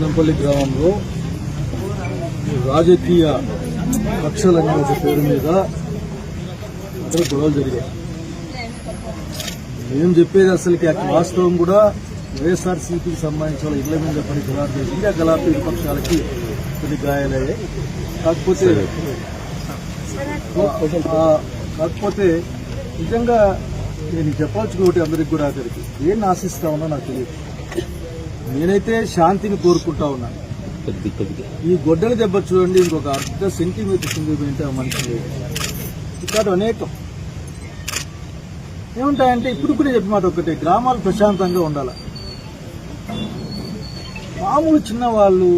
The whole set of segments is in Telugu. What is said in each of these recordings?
బెల్లంపల్లి గ్రామంలో రాజకీయ కక్షలనే ఒక పేరు మీద అక్కడ గొడవలు జరిగాయి. మేము చెప్పేది అసలుకి వాస్తవం కూడా వైఎస్ఆర్సీపీకి సంబంధించిన వాళ్ళ ఇళ్ళ మీద పడి గలాట్ జరిగింది ఆ గలాట్ విపక్షాలకి కొన్ని గాయాలయ్యాయి. కాకపోతే కాకపోతే నిజంగా నేను చెప్పాల్సిన ఒకటి అందరికి కూడా అక్కడికి ఏం ఆశిస్తా ఉన్నా నాకు తెలియదు. నేనైతే శాంతిని కోరుకుంటా ఉన్నాను ఈ గొడ్డలి దెబ్బ చూడండి ఇంకొక అర్ధ సెంటీమీటర్ కింద పోయింటే మనిషి లేదు ఇక్కడ అనేకం. ఏముంటాయంటే ఇప్పుడు కూడా చెప్పిన మాట ఒకటే గ్రామాలు ప్రశాంతంగా ఉండాలి? మామూలు చిన్నవాళ్ళు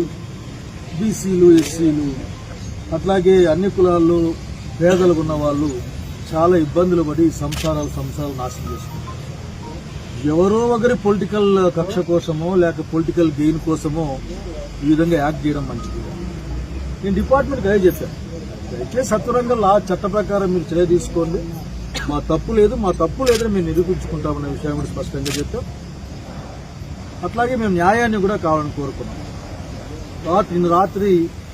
బీసీలు ఎస్సీలు అట్లాగే అన్ని కులాల్లో పేదలు ఉన్న వాళ్ళు చాలా ఇబ్బందులు పడి సంసారాలు సంసారాలు నాశనం చేసుకుంటారు. ఎవరో ఒకరి పొలిటికల్ కక్ష కోసమో లేక పొలిటికల్ గెయిన్ కోసమో ఈ విధంగా యాక్ట్ చేయడం మంచిది. నేను డిపార్ట్మెంట్కి అదే చెప్పాను. దయచేసి సత్వరంగా లా చట్ట ప్రకారం మీరు చర్య తీసుకోండి. మా తప్పు లేదు మా తప్పు లేదని మేము నిరూపించుకుంటామనే విషయం కూడా స్పష్టంగా చెప్పాం. అట్లాగే మేము న్యాయాన్ని కూడా కావాలని కోరుకున్నాం. రాత్రి నిన్న రాత్రి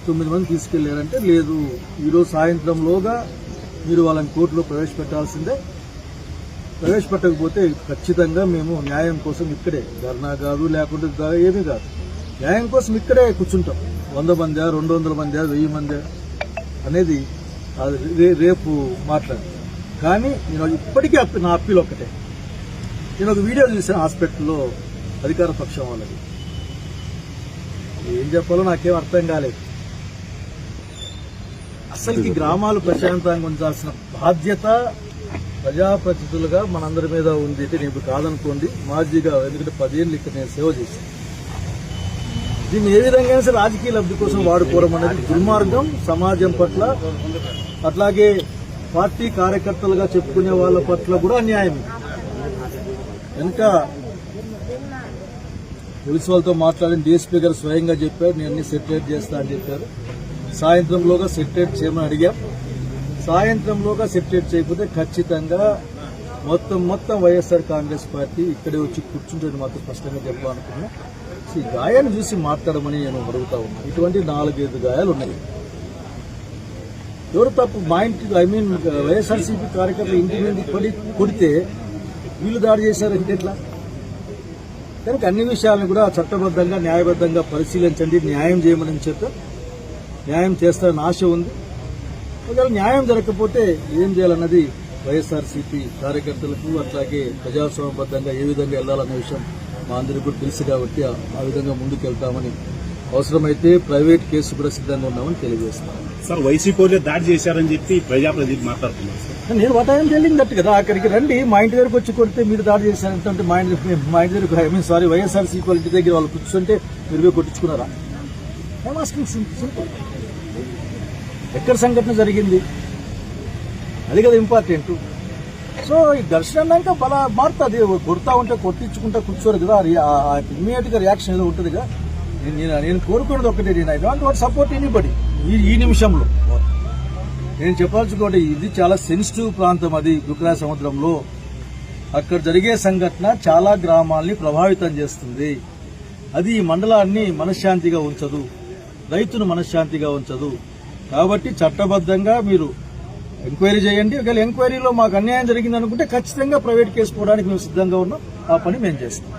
తొమ్మిది మంది తీసుకెళ్ళారంటే లేదు. ఈరోజు సాయంత్రంలోగా మీరు వాళ్ళని కోర్టులో ప్రవేశపెట్టాల్సిందే. ప్రవేశపెట్టకపోతే ఖచ్చితంగా మేము న్యాయం కోసం ఇక్కడే ధర్నా కాదు లేకుంటే దా- ఏమీ కాదు. న్యాయం కోసం ఇక్కడే కూర్చుంటాం. వంద మంది రెండు వందల మంది వెయ్యి మంది అనేది రేపు మాట్లాడు కానీ నేను ఇప్పటికీ అప్పి నా అప్పీల్ ఒక్కటే. నేను ఒక వీడియో చూసాను హాస్పిటల్లో అధికార పక్షం వాళ్ళది. ఏం చెప్పాలో నాకేం అర్థం కాలేదు. అసలుకి గ్రామాలు ప్రశాంతంగా ఉంచాల్సిన బాధ్యత ప్రజాప్రతినిధులుగా మనందరి మీద ఉంది అంటే నేను ఇప్పుడు కాదనుకోండి. మాజీగా ఎందుకంటే పదేళ్ళు ఇక్కడ నేను సేవ చేశాను. దీన్ని ఏ విధంగా అయినా సరే రాజకీయ లబ్ధి కోసం వాడుకోవడం అనేది దుర్మార్గం. సమాజం పట్ల అట్లాగే పార్టీ కార్యకర్తలుగా చెప్పుకునే వాళ్ళ పట్ల కూడా అన్యాయం. వెనుక పోలీసు వాళ్ళతో మాట్లాడిన డీఎస్పీ గారు స్వయంగా చెప్పారు. నేను అన్ని సెటిలైట్ చేస్తా అని చెప్పారు. సాయంత్రంలోగా సెటిలైట్ చేయమని అడిగాం. సాయంత్రంలోగా సెపరేట్ చేయకపోతే ఖచ్చితంగా మొత్తం మొత్తం వైఎస్ఆర్ కాంగ్రెస్ పార్టీ ఇక్కడే వచ్చి కూర్చుంటుంది మాత్రం స్పష్టంగా చెప్పాలనుకున్నా ఈ గాయాన్ని చూసి మాట్లాడమని నేను అడుగుతా ఉన్నాను ఇటువంటి నాలుగైదు గాయాలు ఉన్నాయి. ఎవరు తప్పు? మా ఇంటి ఐ మీన్ వైఎస్ఆర్సీపీ కార్యకర్తలు ఇంటి మీద పడి కొడితే వీళ్ళు దాడి చేశారంటే ఎట్లా? కనుక అన్ని విషయాలను కూడా చట్టబద్ధంగా న్యాయబద్ధంగా పరిశీలించండి న్యాయం చేయమని చెప్పి న్యాయం చేస్తారని ఆశ ఉంది. ఒకవేళ న్యాయం జరగకపోతే ఏం చేయాలన్నది వైఎస్ఆర్సీపీ కార్యకర్తలకు అట్లాగే ప్రజాస్వామ్యబద్ధంగా ఏ విధంగా వెళ్ళాలన్న విషయం మా అందరికీ కూడా తెలుసు కాబట్టి ఆ- విధంగా ముందుకు వెళ్తామని అవసరమైతే ప్రైవేట్ కేసు కూడా సిద్ధంగా ఉన్నామని తెలియజేస్తాం సార్ వైసీపీ వాళ్ళే దాడి చేశారని చెప్పి ప్రజాప్రతినిధి మాట్లాడుతున్నారు నేను వాట్ ఐఎమ్ టెలింగ్ దట్ కదా అక్కడికి రండి మా ఇంటి దగ్గరకు వచ్చి కొడితే మీరు దాడి చేశారంటే మా ఇంటి మా ఇంటి దగ్గర ఐ మీన్ సారీ వైఎస్ఆర్సీ వాళ్ళ ఇంటి దగ్గర వాళ్ళు కూర్చుంటే మీరు కొట్టించుకున్నారా? ఐఎమ్ ఆస్కింగ్ సింపుల్ ఎక్కడ సంఘటన జరిగింది? అది కదా ఇంపార్టెంట్ సో ఈ ఘర్షణ అన్నాక బలా మారుతుంది కొడతా ఉంటే కొట్టించుకుంటా కూర్చోరు కదా ఇమీడియట్గా రియాక్షన్ ఏదో ఉంటుంది కదా. నేను నేను- కోరుకున్నది ఒకటే నేను I don't what support anybody ఈ ఈ నిమిషంలో. నేను చెప్పాల్సుకోండి ఇది చాలా సెన్సిటివ్ ప్రాంతం అది గుక్రా సముద్రంలో. అక్కడ జరిగే సంఘటన చాలా గ్రామాల్ని ప్రభావితం చేస్తుంది. అది ఈ మండలాన్ని మనశ్శాంతిగా ఉంచదు. రైతును మనశ్శాంతిగా ఉంచదు. కాబట్టి చట్టబద్ధంగా మీరు ఎంక్వైరీ చేయండి. ఒకవేళ ఎంక్వైరీలో మాకు అన్యాయం జరిగింది అనుకుంటే ఖచ్చితంగా ప్రైవేట్ కేసు పోవడానికి మేము సిద్ధంగా ఉన్నాం. ఆ పని మేము చేస్తాం.